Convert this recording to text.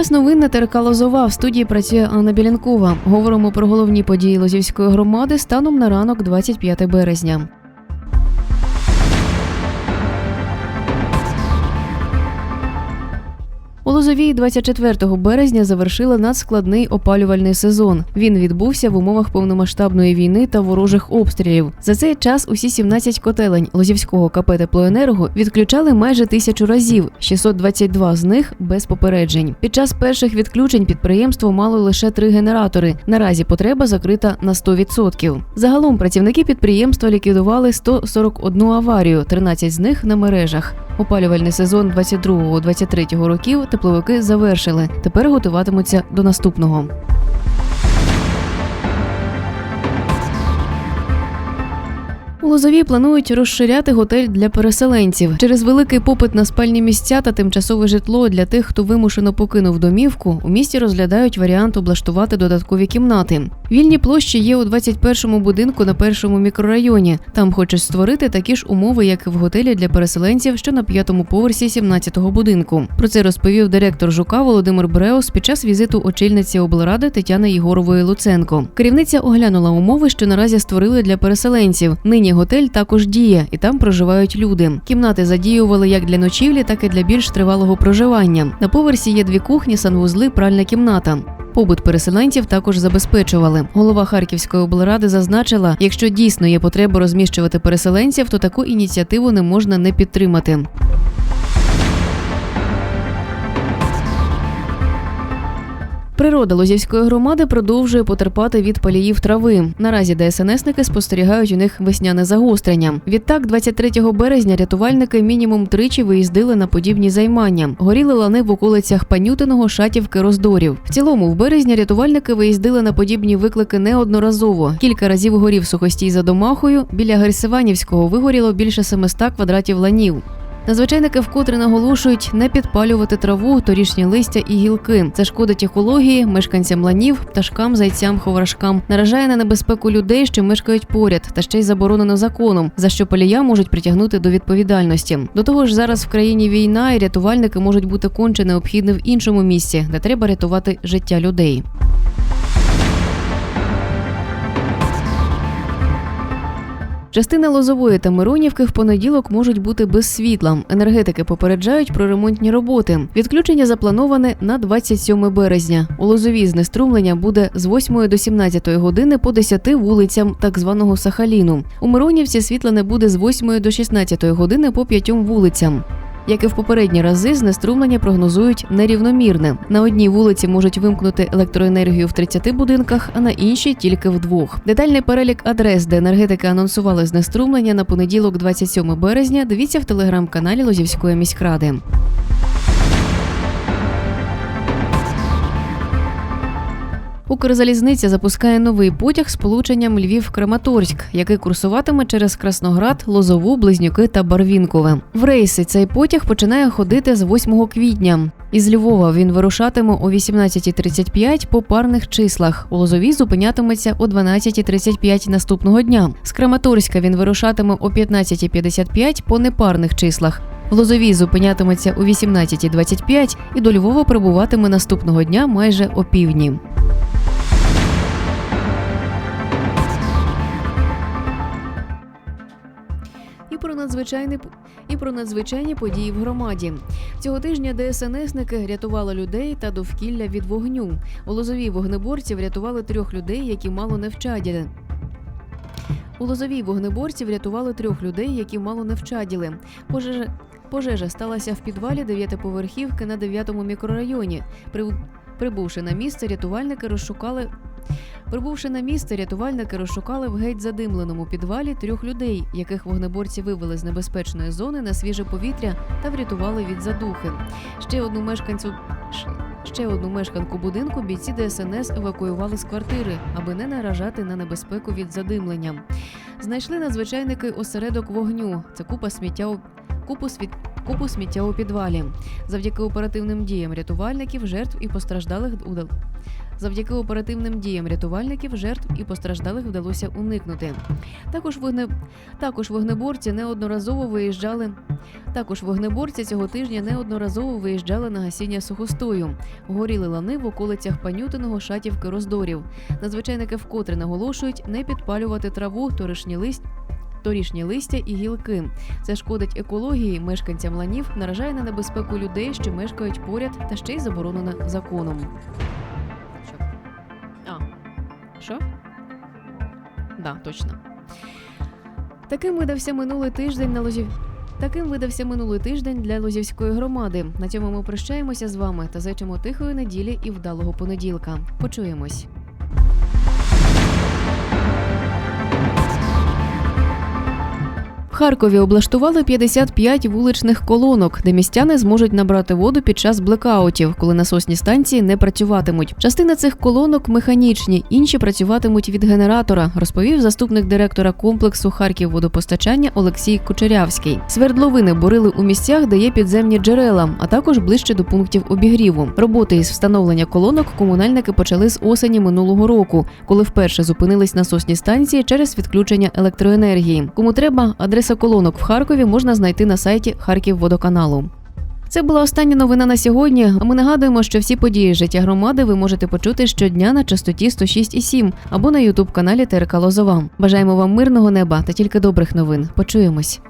Час новин на Лозова. В студії працює Анна Білянкова. Говоримо про головні події Лозівської громади станом на ранок 25 березня. У Лозовій 24 березня завершили надскладний опалювальний сезон. Він відбувся в умовах повномасштабної війни та ворожих обстрілів. За цей час усі 17 котелень Лозівського КП «Теплоенерго» відключали майже тисячу разів, 622 з них без попереджень. Під час перших відключень підприємство мало лише три генератори. Наразі потреба закрита на 100%. Загалом працівники підприємства ліквідували 141 аварію, 13 з них на мережах. Опалювальний сезон 22-23 років тепловики завершили. Тепер готуватимуться до наступного. Лозові планують розширяти готель для переселенців через великий попит на спальні місця та тимчасове житло для тих, хто вимушено покинув домівку. У місті розглядають варіант облаштувати додаткові кімнати. Вільні площі є у 21-му будинку на першому мікрорайоні. Там хочуть створити такі ж умови, як і в готелі для переселенців, що на п'ятому поверсі 17-го будинку. Про це розповів директор ЖУКа Володимир Бреус під час візиту очільниці облради Тетяни Єгорової Луценко. Керівниця оглянула умови, що наразі створили для переселенців. Нині готель також діє, і там проживають люди. Кімнати задіювали як для ночівлі, так і для більш тривалого проживання. На поверсі є дві кухні, санвузли, пральна кімната. Побут переселенців також забезпечували. Голова Харківської облради зазначила, якщо дійсно є потреба розміщувати переселенців, то таку ініціативу не можна не підтримати. Природа Лозівської громади продовжує потерпати від паліїв трави. Наразі ДСНСники спостерігають у них весняне загострення. Відтак, 23 березня рятувальники мінімум тричі виїздили на подібні займання. Горіли лани в околицях Панютиного, Шатівки, Роздорів. В цілому, в березні рятувальники виїздили на подібні виклики неодноразово. Кілька разів горів сухостій за домахою. Біля Герсиванівського вигоріло більше 700 квадратів ланів. Надзвичайники вкотре наголошують не підпалювати траву, торішні листя і гілки. Це шкодить екології, мешканцям ланів, пташкам, зайцям, ховрашкам, наражає на небезпеку людей, що мешкають поряд, та ще й заборонено законом, за що палія можуть притягнути до відповідальності. До того ж, зараз в країні війна, і рятувальники можуть бути конче необхідні в іншому місці, де треба рятувати життя людей. Частина Лозової та Миронівки в понеділок можуть бути без світла. Енергетики попереджають про ремонтні роботи. Відключення заплановане на 27 березня. У Лозовій знеструмлення буде з 8 до 17 години по 10 вулицям так званого Сахаліну. У Миронівці світла не буде з 8 до 16 години по 5 вулицям. Як і в попередні рази, знеструмлення прогнозують нерівномірне. На одній вулиці можуть вимкнути електроенергію в 30 будинках, а на іншій тільки в двох. Детальний перелік адрес, де енергетики анонсували знеструмлення на понеділок, 27 березня. Дивіться в телеграм-каналі Лозівської міськради. Укрзалізниця запускає новий потяг з полученням Львів-Краматорськ, який курсуватиме через Красноград, Лозову, Близнюки та Барвінкове. В рейси цей потяг починає ходити з 8 квітня. Із Львова він вирушатиме о 18.35 по парних числах. У Лозовій зупинятиметься о 12.35 наступного дня. З Краматорська він вирушатиме о 15.55 по непарних числах. В Лозовій зупинятиметься о 18.25 і до Львова прибуватиме наступного дня майже о півдні. І про надзвичайний і про надзвичайні події в громаді. Цього тижня ДСНСники рятували людей та довкілля від вогню. У Лозовій вогнеборці врятували трьох людей, які мало не вчаділи. У Лозовій вогнеборці врятували трьох людей, які мало не вчаділи. Пожежа Пожежа сталася в підвалі дев'ятиповерхівки на 9-му мікрорайоні. При... Прибувши на місце, рятувальники розшукали. Прибувши на місце, рятувальники розшукали в геть задимленому підвалі трьох людей, яких вогнеборці вивели з небезпечної зони на свіже повітря та врятували від задухи. Ще одну мешканцю. Ще одну мешканку будинку бійці ДСНС евакуювали з квартири, аби не наражати на небезпеку від задимлення. Знайшли надзвичайники осередок вогню. Це купа сміття купу світ. Купу сміття у підвалі. Завдяки оперативним діям рятувальників, жертв і постраждалих удал. Завдяки оперативним діям рятувальників, жертв і постраждалих вдалося уникнути. Також вогне... також вогнеборці неодноразово виїжджали. Також вогнеборці цього тижня неодноразово виїжджали на гасіння сухостою. Горіли лани в околицях Панютиного, Шатівки, Роздорів. Надзвичайники вкотре наголошують не підпалювати траву, торішні лист. Торішні листя і гілки. Це шкодить екології, мешканцям ланів, наражає на небезпеку людей, що мешкають поряд, та ще й заборонено законом. Що? А, що? Да, точно. Таким видався минулий тиждень на Лозів. Таким видався минулий тиждень для Лозівської громади. На цьому ми прощаємося з вами та зичимо тихої неділі і вдалого понеділка. Почуємось. Харкові облаштували 55 вуличних колонок, де містяни зможуть набрати воду під час блекаутів, коли насосні станції не працюватимуть. Частина цих колонок механічні, інші працюватимуть від генератора, розповів заступник директора комплексу Харків водопостачання Олексій Кучерявський. Свердловини борили у місцях, де є підземні джерела, а також ближче до пунктів обігріву. Роботи із встановлення колонок комунальники почали з осені минулого року, коли вперше зупинились насосні станції через відключення електроенергії. Кому треба, адреса колонок в Харкові можна знайти на сайті Харківводоканалу. Це була остання новина на сьогодні. А ми нагадуємо, що всі події життя громади ви можете почути щодня на частоті 106,7 або на ютуб каналі ТРК Лозова. Бажаємо вам мирного неба та тільки добрих новин. Почуємось.